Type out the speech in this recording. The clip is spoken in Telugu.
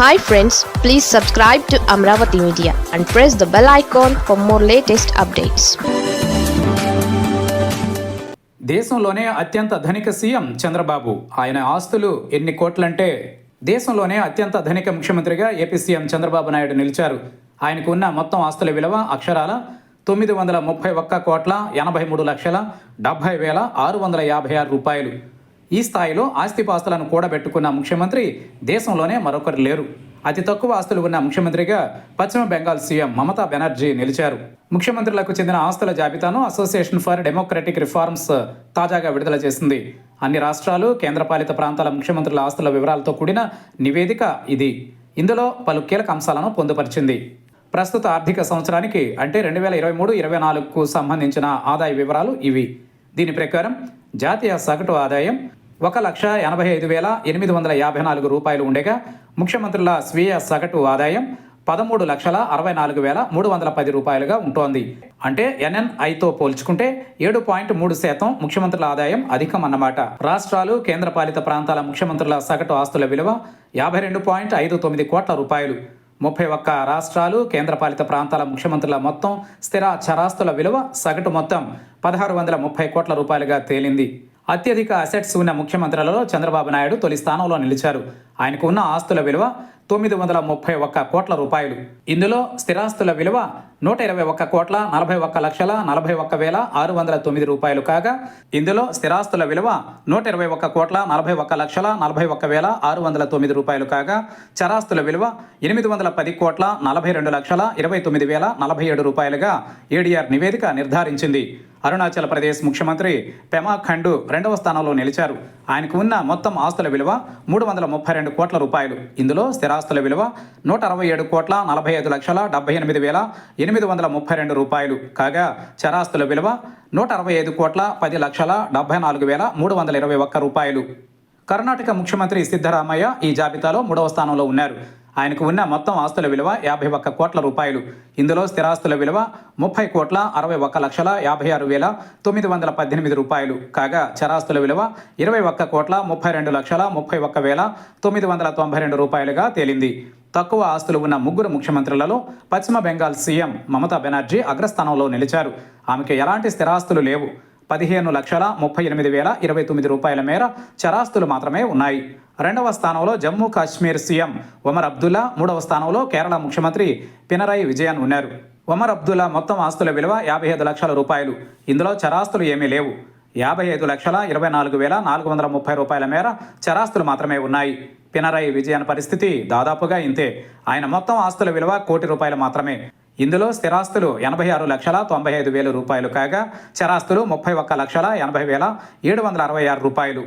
Hi friends please subscribe to Amaravati media and press the bell icon for more latest updates దేశంలోనే అత్యంత ధనిక సీఎం చంద్రబాబు. ఆయన ఆస్తులు ఎన్ని కోట్లంటే దేశంలోనే అత్యంత ధనిక ముఖ్యమంత్రిగా ఏపీ సీఎం చంద్రబాబు నాయుడు నిలిచారు. ఆయనకు ఉన్న మొత్తం ఆస్తుల విలువ అక్షరాల తొమ్మిది వందల ముప్పై ఒక్క కోట్ల ఎనభై మూడు లక్షల డెబ్భై వేల ఆరు వందల యాభై ఆరు రూపాయలు. ఈ స్థాయిలో ఆస్తిపాస్తులను కూడబెట్టుకున్న ముఖ్యమంత్రి దేశంలోనే మరొకరు లేరు. అతి తక్కువ ఆస్తులు ఉన్న ముఖ్యమంత్రిగా పశ్చిమ బెంగాల్ సీఎం మమతా బెనర్జీ నిలిచారు. ముఖ్యమంత్రులకు చెందిన ఆస్తుల జాబితాను అసోసియేషన్ ఫర్ డెమోక్రటిక్ రిఫార్మ్స్ తాజాగా విడుదల చేసింది. అన్ని రాష్ట్రాలు కేంద్రపాలిత ప్రాంతాల ముఖ్యమంత్రుల ఆస్తుల వివరాలతో కూడిన నివేదిక ఇది. ఇందులో పలు కీలక అంశాలను పొందుపరిచింది. ప్రస్తుత ఆర్థిక సంవత్సరానికి అంటే రెండు వేల ఇరవై మూడు ఇరవై నాలుగుకు సంబంధించిన ఆదాయ వివరాలు ఇవి. దీని ప్రకారం జాతీయ సగటు ఆదాయం ఒక లక్ష ఎనభై ఐదు వేల ఎనిమిది వందల యాభై నాలుగు రూపాయలు ఉండగా ముఖ్యమంత్రుల స్వీయ సగటు ఆదాయం పదమూడు లక్షల అరవై నాలుగు వేల మూడు వందల పది రూపాయలుగా ఉంటోంది. అంటే ఎన్ఎన్ఐతో పోల్చుకుంటే ఏడు పాయింట్ మూడు శాతం ముఖ్యమంత్రుల ఆదాయం అధికం అన్నమాట రాష్ట్రాలు కేంద్రపాలిత ప్రాంతాల ముఖ్యమంత్రుల సగటు ఆస్తుల విలువ యాభై రెండు పాయింట్ ఐదు తొమ్మిది కోట్ల రూపాయలు. ముప్పై ఒక్క రాష్ట్రాలు కేంద్రపాలిత ప్రాంతాల ముఖ్యమంత్రుల మొత్తం స్థిర చరాస్తుల విలువ సగటు మొత్తం పదహారు వందల ముప్పై కోట్ల రూపాయలుగా తేలింది. అత్యధిక అసెట్స్ ఉన్న ముఖ్యమంత్రులలో చంద్రబాబు నాయుడు తొలి స్థానంలో నిలిచారు. ఆయనకు ఉన్న ఆస్తుల విలువ తొమ్మిది వందల ముప్పై ఒక్క కోట్ల రూపాయలు. ఇందులో స్థిరాస్తుల విలువ నూట ఇరవై ఒక్క కోట్ల నలభై ఒక్క లక్షల నలభై ఒక్క వేల ఆరు వందల తొమ్మిది రూపాయలు కాగా ఇందులో స్థిరాస్తుల విలువ నూట ఇరవై ఒక్క కోట్ల నలభై ఒక్క లక్షల నలభై ఒక్క వేల ఆరు వందల తొమ్మిది రూపాయలు కాగా చరాస్తుల విలువ ఎనిమిది వందల పది కోట్ల నలభై రెండు లక్షల ఇరవై తొమ్మిది వేల నలభై ఏడు రూపాయలుగా ఏడీఆర్ నివేదిక నిర్ధారించింది. అరుణాచల్ ప్రదేశ్ ముఖ్యమంత్రి పెమా ఖండు రెండవ స్థానంలో నిలిచారు. ఆయనకు ఉన్న మొత్తం ఆస్తుల విలువ మూడు వందల ముప్పై రెండు కోట్ల రూపాయలు. ఇందులో స్థిరా స్థిరాస్తుల విలువ నూట అరవై ఏడు కోట్ల నలభై ఐదు లక్షల డెబ్బై ఎనిమిది వేల ఎనిమిది వందల ముప్పై రెండు రూపాయలు. కాగా చరాస్తుల విలువ నూట అరవై ఐదు కోట్ల పది లక్షల డెబ్బై నాలుగు వేల మూడు వందల ఇరవై ఒక్క రూపాయలు. కర్ణాటక ముఖ్యమంత్రి సిద్ధరామయ్య ఈ జాబితాలో మూడవ స్థానంలో ఉన్నారు. ఆయనకు ఉన్న మొత్తం ఆస్తుల విలువ యాభై ఒక్క కోట్ల రూపాయలు. ఇందులో స్థిరాస్తుల విలువ ముప్పై కోట్ల అరవై ఒక్క లక్షల యాభై ఆరు వేల తొమ్మిది వందల పద్దెనిమిది రూపాయలు. కాగా చరాస్తుల విలువ ఇరవై ఒక్క కోట్ల ముప్పై రెండు లక్షల ముప్పై ఒక్క వేల తొమ్మిది వందల తొంభై రెండు రూపాయలుగా తేలింది. తక్కువ ఆస్తులు ఉన్న ముగ్గురు ముఖ్యమంత్రులలో పశ్చిమ బెంగాల్ సీఎం మమతా బెనర్జీ అగ్రస్థానంలో నిలిచారు. ఆమెకు ఎలాంటి స్థిరాస్తులు లేవు. పదిహేను లక్షల ముప్పై ఎనిమిది వేల ఇరవై తొమ్మిది రూపాయల మేర చరాస్తులు మాత్రమే ఉన్నాయి. రెండవ స్థానంలో జమ్మూ కాశ్మీర్ సీఎం ఒమర్ అబ్దుల్లా మూడవ స్థానంలో కేరళ ముఖ్యమంత్రి పినరాయి విజయన్ ఉన్నారు. ఒమర్ అబ్దుల్లా మొత్తం ఆస్తుల విలువ యాభై ఐదు లక్షల రూపాయలు. ఇందులో చరాస్తులు ఏమీ లేవు. యాభై ఐదు లక్షల ఇరవై నాలుగు వేల నాలుగు వందల ముప్పై రూపాయల మేర చరాస్తులు మాత్రమే ఉన్నాయి. పినరాయి విజయన్ పరిస్థితి దాదాపుగా ఇంతే. ఆయన మొత్తం ఆస్తుల విలువ కోటి రూపాయలు మాత్రమే. ఇందులో స్థిరాస్తులు ఎనభై ఆరు లక్షల తొంభై ఐదు వేల రూపాయలు కాగా చరాస్తులు ముప్పై ఒక్క లక్షల ఎనభై వేల ఏడు వందల అరవై ఆరు రూపాయలు.